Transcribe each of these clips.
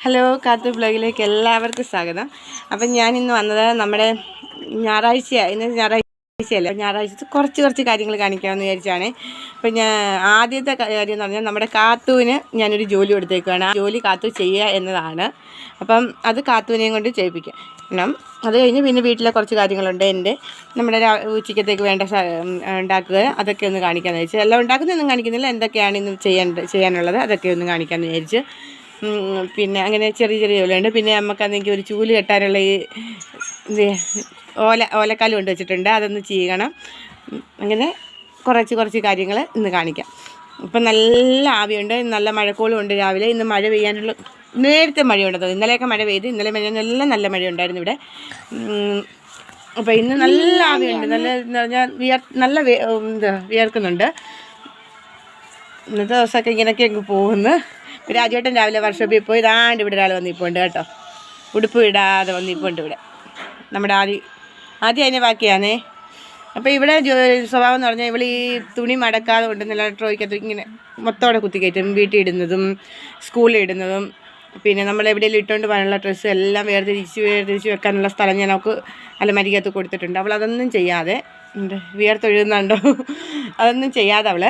Hello കാത്തു ബ്ലോഗിലേക്ക് എല്ലാവർക്കും സ്വാഗതം. അപ്പം ഞാൻ ഇന്ന് വന്നത് നമ്മുടെ ഞായറാഴ്ച ഇന്ന് ഞായറാഴ്ചയല്ലേ? ഞായറാഴ്ച കുറച്ച് കുറച്ച് കാര്യങ്ങൾ കാണിക്കാമെന്ന് വിചാരിച്ചാണ്. അപ്പം ഞാൻ ആദ്യത്തെ കാര്യം എന്ന് പറഞ്ഞാൽ നമ്മുടെ കാത്തുവിന് ഞാനൊരു ജോലി കൊടുത്തേക്കുവാണ്. ആ ജോലി കാത്തു ചെയ്യുക എന്നതാണ്. അപ്പം അത് കാത്തുവിനെയും കൊണ്ട് ചെയ്യിപ്പിക്കാം. കാരണം അത് കഴിഞ്ഞ് പിന്നെ വീട്ടിലെ കുറച്ച് കാര്യങ്ങളുണ്ട് എന്റെ. നമ്മുടെ ഉച്ചയ്ക്കത്തേക്ക് വേണ്ട ഉണ്ടാക്കുക. അതൊക്കെ ഒന്ന് കാണിക്കാമെന്ന് വിചാരിച്ചു. എല്ലാം ഉണ്ടാക്കുന്നതൊന്നും കാണിക്കുന്നില്ല. എന്തൊക്കെയാണ് ഇന്ന് ചെയ്യേണ്ട ചെയ്യാനുള്ളത്? അതൊക്കെ ഒന്ന് കാണിക്കാമെന്ന് വിചാരിച്ചു പിന്നെ അങ്ങനെ ചെറിയ ചെറിയ ജോലിയുണ്ട് പിന്നെ നമുക്കാണെങ്കിൽ ഒരു ചൂൽ കെട്ടാനുള്ള ഈ ഓല ഓലക്കാൽ കൊണ്ട് വെച്ചിട്ടുണ്ട്. അതൊന്ന് ചെയ്യണം അങ്ങനെ കുറച്ച് കുറച്ച് കാര്യങ്ങൾ ഇന്ന് കാണിക്കാം. ഇപ്പം നല്ല ആവിയുണ്ട്. നല്ല മഴക്കോളും ഉണ്ട് രാവിലെ. ഇന്ന് മഴ പെയ്യാനുള്ള നേരത്തെ മഴയുണ്ട്. ഇന്നലെയൊക്കെ മഴ പെയ്ത് ഇന്നലെ മഴ നല്ല നല്ല മഴയുണ്ടായിരുന്നു ഇവിടെ. അപ്പോൾ ഇന്ന് നല്ല ആവിയുണ്ട്. നല്ല പറഞ്ഞാൽ വിയർ നല്ല എന്താ വിയർക്കുന്നുണ്ട്. ഇന്നത്തെ ദിവസമൊക്കെ ഇങ്ങനെയൊക്കെ അങ്ങ് പോകുന്നു. രാജുവേട്ടൻ രാവിലെ വർക്ക്ഷോപ്പിൽ പോയി ഇതാണ്ട് ഇവിടെ ഒരാൾ വന്നിപ്പോണ്ട് കേട്ടോ. ഉടുപ്പ് ഇടാതെ വന്നിപ്പോണ്ട് ഇവിടെ. നമ്മുടെ ആദ്യ ആദ്യം അതിനെ ബാക്കിയാണേ അപ്പോൾ ഇവിടെ സ്വഭാവം എന്ന് പറഞ്ഞാൽ ഇവൾ ഈ തുണി മടക്കാതെ കൊണ്ട് നല്ല ട്രോയ്ക്കകത്ത് ഇങ്ങനെ മൊത്തം കുത്തിക്കയറ്റും വീട്ടിൽ ഇടുന്നതും സ്കൂളിൽ ഇടുന്നതും. പിന്നെ നമ്മൾ എവിടെയെങ്കിലും ഇട്ടുകൊണ്ട് പോകാനുള്ള ഡ്രസ്സ് എല്ലാം വേർതിരിച്ച് വേർതിരിച്ച് വെക്കാനുള്ള സ്ഥലം ഞാൻ അവൾക്ക് അലമരിക്കകത്ത് കൊടുത്തിട്ടുണ്ട്. അവൾ അതൊന്നും ചെയ്യാതെ ഉണ്ട് വിയർത്തൊഴുകുന്നുണ്ടോ? അതൊന്നും ചെയ്യാതെ അവൾ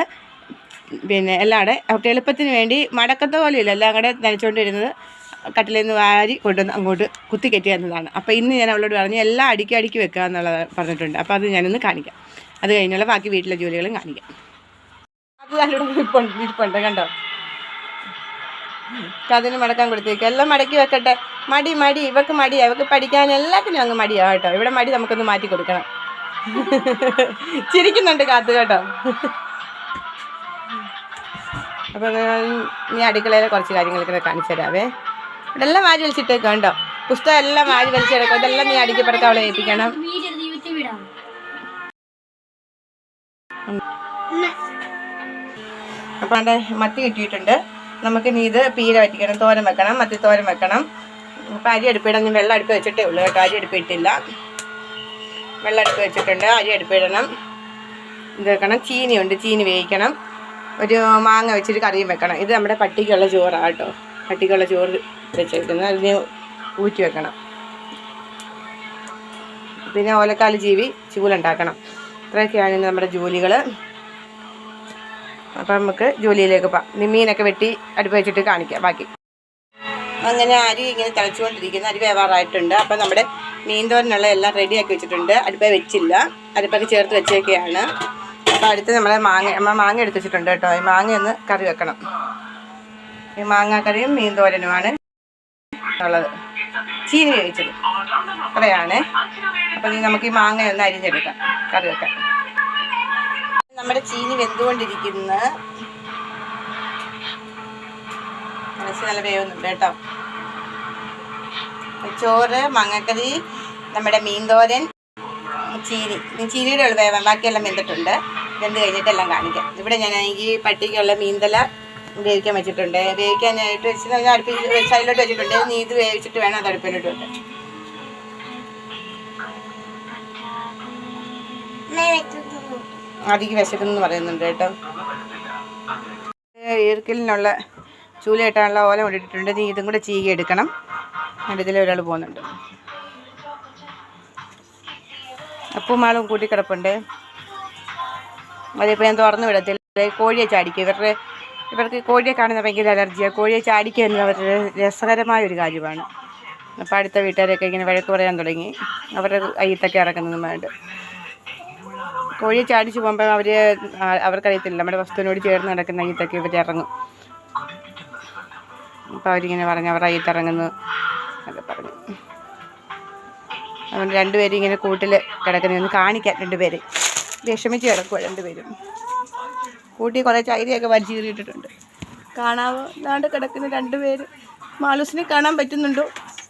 പിന്നെ എല്ലാടെ അവർക്ക് എളുപ്പത്തിന് വേണ്ടി മടക്കത്ത പോലെയില്ല എല്ലാം കൂടെ നനച്ചുകൊണ്ടിരുന്നത് കട്ടിലിൽ നിന്ന് വാരി കൊണ്ടുവന്ന് അങ്ങോട്ട് കുത്തി കെട്ടി എന്നതാണ് അപ്പോൾ ഇന്ന് ഞാൻ അവളോട് പറഞ്ഞു എല്ലാം അടുക്കി അടുക്കി വെക്കുക എന്നുള്ളത് പറഞ്ഞിട്ടുണ്ട്. അപ്പോൾ അത് ഞാനൊന്ന് കാണിക്കാം. അത് കഴിഞ്ഞുള്ള ബാക്കി വീട്ടിലെ ജോലികളും കാണിക്കാം. അത് നല്ലോണം ഇരിപ്പുണ്ട് ഇരിപ്പുണ്ട് കണ്ടോ? അതിന് മടക്കാൻ കൊടുത്തേക്ക്. എല്ലാം മടക്കി വെക്കട്ടെ. മടി മടി. ഇവക്ക് മടി. ഇവർക്ക് പഠിക്കാൻ എല്ലാത്തിനും അങ്ങ് മടിയാ കേട്ടോ. ഇവിടെ മടി നമുക്കൊന്ന് മാറ്റി കൊടുക്കണം. ചിരിക്കുന്നുണ്ട് കാത്തു കേട്ടോ. അപ്പോൾ നീ അടുക്കളയിലെ കുറച്ച് കാര്യങ്ങളൊക്കെ കാണിച്ചു തരാവേ. ഇതെല്ലാം വാരി വലിച്ചിട്ടേക്ക് കണ്ടോ? പുസ്തകം എല്ലാം വാരി വലിച്ചെടുക്കും ഇതെല്ലാം നീ അടുക്കി പറക്കാൻ അവളെ ഏൽപ്പിക്കണം. അപ്പോൾ അവിടെ മത്തി കിട്ടിയിട്ടുണ്ട്. നമുക്ക് നീ ഇത് പീര വറ്റിക്കണം തോരം വെക്കണം മത്തി തോരം വെക്കണം. അപ്പൊ അരി അടുപ്പിടണം. വെള്ളം അടുപ്പ് വെച്ചിട്ടേ ഉള്ളൂ കേട്ടോ. അരി അടുപ്പിട്ടില്ല വെള്ളം അടുപ്പ് വെച്ചിട്ടുണ്ട്. അരി അടുപ്പിടണം. ഇത് വെക്കണം. ചീനിയുണ്ട്. ചീനി വേവിക്കണം. ഒരു മാങ്ങ വെച്ചിട്ട് കറിയും വെക്കണം. ഇത് നമ്മുടെ പട്ടിക്കുള്ള ചോറാണ് കേട്ടോ. പട്ടിക്കുള്ള ചോറ് വെച്ചേക്കുന്നത്. അതിന് ഊറ്റി വെക്കണം. പിന്നെ ഓലക്കാൽ ജീവി ചൂലുണ്ടാക്കണം. ഇത്രയൊക്കെയാണ് നമ്മുടെ ജോലികൾ അപ്പം നമുക്ക് ജോലിയിലേക്ക് പോകാം മീനൊക്കെ വെട്ടി അടുപ്പ് വെച്ചിട്ട് കാണിക്കാം. ബാക്കി. അങ്ങനെ അരി ഇങ്ങനെ തിളച്ചുകൊണ്ടിരിക്കുന്നു. അരി വേവാറായിട്ടുണ്ട്. അപ്പം നമ്മുടെ മീൻ തോരനുള്ള എല്ലാം റെഡിയാക്കി വെച്ചിട്ടുണ്ട്. അടുപ്പ് വെച്ചില്ല. അടുപ്പൊക്കെ ചേർത്ത് വെച്ചേക്കെയാണ്. അപ്പം അടുത്ത് നമ്മൾ മാങ്ങ നമ്മൾ മാങ്ങ എടുത്തിട്ടുണ്ട് കേട്ടോ. ഈ മാങ്ങ ഒന്ന് കറി വെക്കണം. ഈ മാങ്ങാക്കറിയും കറിയും മീൻ തോരനുമാണ് ഉള്ളത്. ചീനി വേവിച്ചത്. അത്രയാണ്. അപ്പം ഇനി നമുക്ക് ഈ മാങ്ങ ഒന്ന് അരിഞ്ഞെടുക്കാം. കറി വെക്കാം. നമ്മുടെ ചീനി വെന്തുകൊണ്ടിരിക്കുന്ന. മനസ്സിൽ നല്ല വേവുന്നുണ്ട് കേട്ടോ. ചോറ് മാങ്ങക്കറി നമ്മുടെ മീൻതോരൻ. ചീനി ചീനിയുടെ ഉള്ള വേവാൻ ബാക്കിയെല്ലാം വെന്തിട്ടുണ്ട്. വെന്ത് കഴിഞ്ഞിട്ടെല്ലാം കാണിക്കാം. ഇവിടെ ഞാൻ ഈ പട്ടിക്കുള്ള മീന്തല വേവിക്കാൻ വെച്ചിട്ടുണ്ട്. വേവിക്കാനായിട്ട് വെച്ച് ഞാൻ അടുപ്പിൽ സൈഡിലോട്ട് വെച്ചിട്ടുണ്ട്. നീ ഇത് വേവിച്ചിട്ട് വേണം അത് അടുപ്പിലോട്ട് വെക്കാൻ. ആദ്യം വിശക്കുന്നു പറയുന്നുണ്ട് കേട്ടോ. ഈർക്കലിനുള്ള ചൂലയിട്ടാനുള്ള ഓല കൊണ്ടിട്ടിട്ടുണ്ട് നീ ഇതും കൂടെ ചീകി എടുക്കണം. ഒരാൾ പോകുന്നുണ്ട്. അപ്പും മാളും കൂട്ടിക്കിടപ്പുണ്ട് അതിപ്പോൾ ഞാൻ തുറന്നു വിടത്തില്ല. കോഴിയെ ചാടിക്കുക. ഇവരുടെ ഇവർക്ക് കോഴിയെ കാണുന്ന ഭയങ്കര അലർജിയാണ് കോഴിയെ ചാടിക്കുക എന്നത് അവരുടെ രസകരമായ ഒരു കാര്യമാണ്. അപ്പോൾ അടുത്ത വീട്ടുകാരൊക്കെ ഇങ്ങനെ വഴക്ക് പറയാൻ തുടങ്ങി. അവരുടെ അയ്യത്തൊക്കെ ഇറക്കുന്നതും വേണ്ട. കോഴിയെ ചാടിച്ചു പോകുമ്പോൾ അവർ അവർക്കറിയത്തില്ല. നമ്മുടെ വസ്തുവിനോട് ചേർന്ന് നടക്കുന്ന അയ്യത്തൊക്കെ ഇവർ ഇറങ്ങും. അപ്പോൾ അവരിങ്ങനെ പറഞ്ഞു അവർ അയ്യത്തിറങ്ങുന്നു അതൊക്കെ പറഞ്ഞു. അതുകൊണ്ട് രണ്ടുപേരും ഇങ്ങനെ കൂട്ടിൽ കിടക്കുന്നതൊന്ന് കാണിക്കാൻ രണ്ടുപേര്. വിഷമിച്ച് കിടക്കുക രണ്ടുപേരും. കൂട്ടി കുറേ ചൈരയൊക്കെ വലിച്ചു കീറിയിട്ടിട്ടുണ്ട്. കാണാവോ? ദാണ്ട് കിടക്കുന്ന രണ്ടുപേര്. മാളൂസിനെ കാണാൻ പറ്റുന്നുണ്ടോ?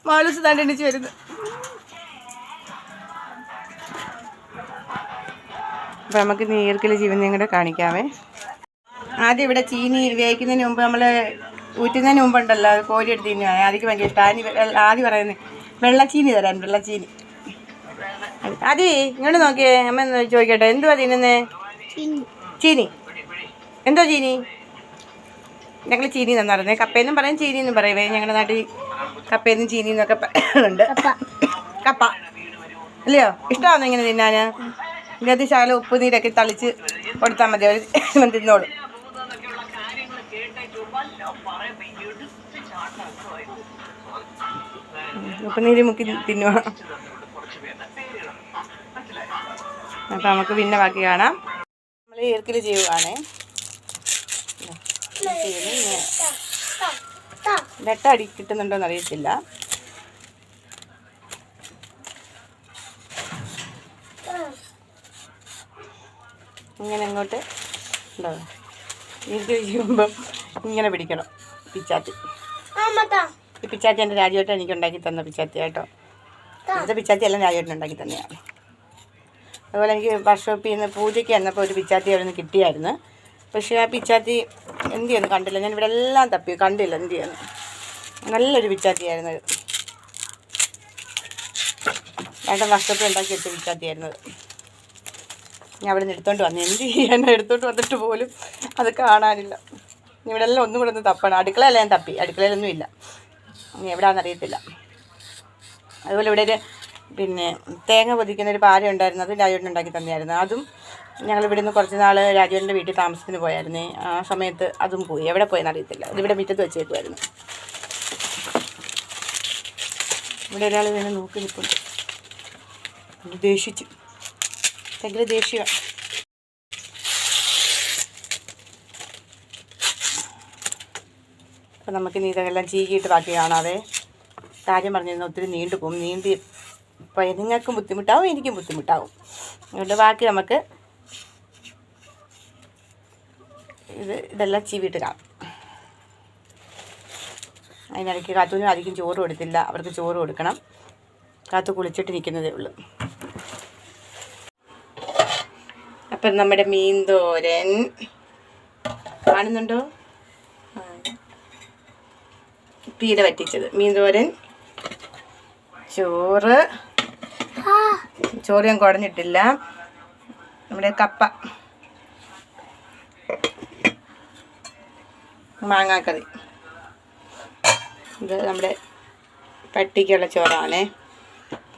മാളൂസ് താണ്ട് എണീച്ച് വരുന്നു. അപ്പം നമുക്ക് നീർക്കൽ ജീവനെയും കൂടെ കാണിക്കാമേ ആദ്യം ഇവിടെ ചീനി വേവിക്കുന്നതിന് മുമ്പ് നമ്മൾ ഊറ്റുന്നതിന് മുമ്പുണ്ടല്ലോ കോരി എടുത്ത് തിന്നാണ് ആദ്യം ഭയങ്കര ഇഷ്ടം. ആദ്യം പറയുന്നത് വെള്ളച്ചീനി തരാൻ വെള്ളച്ചീനി. അതി ഇങ്ങോട്ട് നോക്കിയേ. അമ്മ ചോദിക്കട്ടെ. എന്തുവാ തിന്നുന്നേ? ചീനി. എന്തോ ചീനി? ഞങ്ങൾ ചീനി തന്നായിരുന്നേ. കപ്പയെന്നും പറയും ചീനി എന്നും പറയുവേ ഞങ്ങളുടെ നാട്ടിൽ കപ്പയെന്നും ചീനിന്നൊക്കെ ഉണ്ട് കപ്പ. അല്ലയോ? ഇഷ്ടമാണോ ഇങ്ങനെ തിന്നാന് ഇതിനകത്ത് ശകലം ഉപ്പ് നീരൊക്കെ തളിച്ച് കൊടുത്താൽ മതി. അവർ തിന്നോളും. ഉപ്പ് നീര് മുക്കി തിന്നുക അപ്പം നമുക്ക് പിന്നെ ബാക്കി കാണാം. നമ്മൾ ഈർക്കിൽ ചെയ്യുവാണേ. വെട്ട അടി കിട്ടുന്നുണ്ടോന്ന് അറിയത്തില്ല ഇങ്ങനെ അങ്ങോട്ട് ഉണ്ടോ? ഈർക്കിൽ ചെയ്യുമ്പം ഇങ്ങനെ പിടിക്കണം പിച്ചാത്തി ഈ പിച്ചാത്തി എന്റെ രാജുവേട്ടൻ എനിക്ക് ഉണ്ടാക്കി തന്ന പിച്ചാത്തി കേട്ടോ. ഇവിടുത്തെ പിച്ചാത്തി എല്ലാം രാജുവേട്ടൻ ഉണ്ടാക്കി തന്നെയാണ്. അതുപോലെ എനിക്ക് വർക്ക്ഷോപ്പിൽ നിന്ന് പൂജയ്ക്ക് വന്നപ്പോൾ ഒരു പിച്ചാത്തി അവിടെ നിന്ന് കിട്ടിയായിരുന്നു. പക്ഷേ ആ പിച്ചാത്തി എന്ത് ചെയ്യുന്നു കണ്ടില്ല. ഞാൻ ഇവിടെ എല്ലാം തപ്പി. കണ്ടില്ല എന്ത് ചെയ്യുന്നു. നല്ലൊരു പിച്ചാത്തിയായിരുന്നു ഏട്ടൻ വർക്ക്ഷോപ്പിൽ ഉണ്ടാക്കി വെച്ച പിച്ചാത്തിയായിരുന്നത് ഞാൻ അവിടെ നിന്ന് എടുത്തോണ്ട് വന്നു. എന്ത് ചെയ്യാൻ എടുത്തോണ്ട് വന്നിട്ട് പോലും അത് കാണാനില്ല. ഇവിടെ എല്ലാം ഒന്നും കൂടെ ഒന്ന് തപ്പണം. അടുക്കളയല്ല ഞാൻ തപ്പി. അടുക്കളയിലൊന്നും ഇല്ല. ഇനി എവിടെയാണെന്ന് അറിയത്തില്ല. അതുപോലെ ഇവിടെ ഒരു പിന്നെ തേങ്ങ പൊതിക്കുന്ന ഒരു പാര ഉണ്ടായിരുന്നു അത് രാജുവേട്ടൻ ഉണ്ടാക്കി തന്നെയായിരുന്നു അതും ഞങ്ങൾ ഇവിടെ നിന്ന് കുറച്ച് നാൾ രാജുവേട്ടന്റെ വീട്ടിൽ താമസത്തിന് പോയായിരുന്നു. ആ സമയത്ത് അതും പോയി. എവിടെ പോയെന്ന് അറിയത്തില്ല. ഇവിടെ മുറ്റത്ത് വെച്ചേക്കുമായിരുന്നു ഇവിടെ ഒരാൾ വേണം നോക്കി ഇത് ദേഷിച്ചു. ഭയങ്കര ദേഷ്യമാണ് അപ്പം നമുക്ക് ഇതെല്ലാം ചീകിയിട്ട് ബാക്കി കാണാതെ കാര്യം പറഞ്ഞിരുന്ന ഒത്തിരി നീണ്ടു പോകും നീണ്ടി ഇപ്പോൾ നിങ്ങൾക്കും ബുദ്ധിമുട്ടാവും എനിക്കും ബുദ്ധിമുട്ടാവും. അതുകൊണ്ട് ബാക്കി നമുക്ക് ഇത് ഇതെല്ലാം ചീവിട്ട് കാണാം അതിനിടയ്ക്ക് കാത്തുവിനും അധികം ചോറ് കൊടുത്തില്ല അവർക്ക് ചോറ് കൊടുക്കണം. കാത്തു കുളിച്ചിട്ട് നിൽക്കുന്നതേ ഉള്ളൂ. അപ്പം നമ്മുടെ മീൻ തോരൻ കാണുന്നുണ്ടോ. പീര വറ്റിച്ചത്. മീൻ തോരൻ ചോറ് ചോറ് ഞാൻ കുഴഞ്ഞിട്ടില്ല. നമ്മുടെ കപ്പ. മാങ്ങാക്കറി. ഇത് നമ്മുടെ പട്ടിക്കുള്ള ചോറാണേ.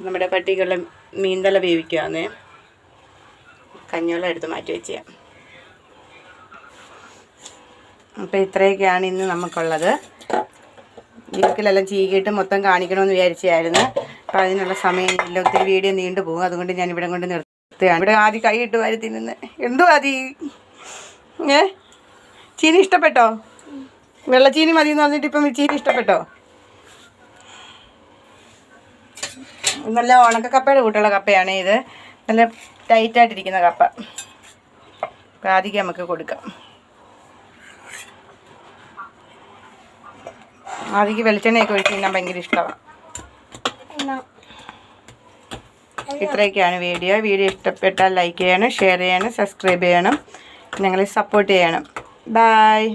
നമ്മുടെ പട്ടിക്കുള്ള മീൻതല വേവിക്കുകയാണ് കഞ്ഞിവെള്ളം എടുത്ത് മാറ്റി വെച്ചാൽ അപ്പോൾ ഇത്രയൊക്കെയാണ് ഇന്ന് നമുക്കുള്ളത്. വീട്ടിലെല്ലാം ചീകിയിട്ട് മൊത്തം കാണിക്കണമെന്ന് വിചാരിച്ചായിരുന്നു. അപ്പോൾ അതിനുള്ള സമയമില്ല ഒത്തിരി വീഡിയോ നീണ്ടു പോകും. അതുകൊണ്ട് ഞാൻ ഇവിടെ കൊണ്ട് നിർത്തുകയാണ്. ഇവിടെ ആദ്യം കൈയിട്ട് വരുത്തി നിന്ന്. എന്തോ ആദി ഏ? ചീനി ഇഷ്ടപ്പെട്ടോ? വെള്ളച്ചീനി മതി എന്ന് പറഞ്ഞിട്ട് ഇപ്പം ചീനി ഇഷ്ടപ്പെട്ടോ? നല്ല ഉണക്ക കപ്പയുടെ കൂട്ടുള്ള കപ്പയാണ് ഇത്. നല്ല ടൈറ്റായിട്ടിരിക്കുന്ന കപ്പ. അപ്പം ആദ്യം നമുക്ക് കൊടുക്കാം. ആദ്യം വെളിച്ചെണ്ണയൊക്കെ ഒഴിച്ച് തിന്നാൻ ഭയങ്കര ഇഷ്ടമാണ്. ഇത്രയൊക്കെയാണ് വീഡിയോ. വീഡിയോ ഇഷ്ടപ്പെട്ടാൽ ലൈക്ക് ചെയ്യണം ഷെയർ ചെയ്യണം സബ്സ്ക്രൈബ് ചെയ്യണം. ഞങ്ങളെ സപ്പോർട്ട് ചെയ്യണം. ബായ്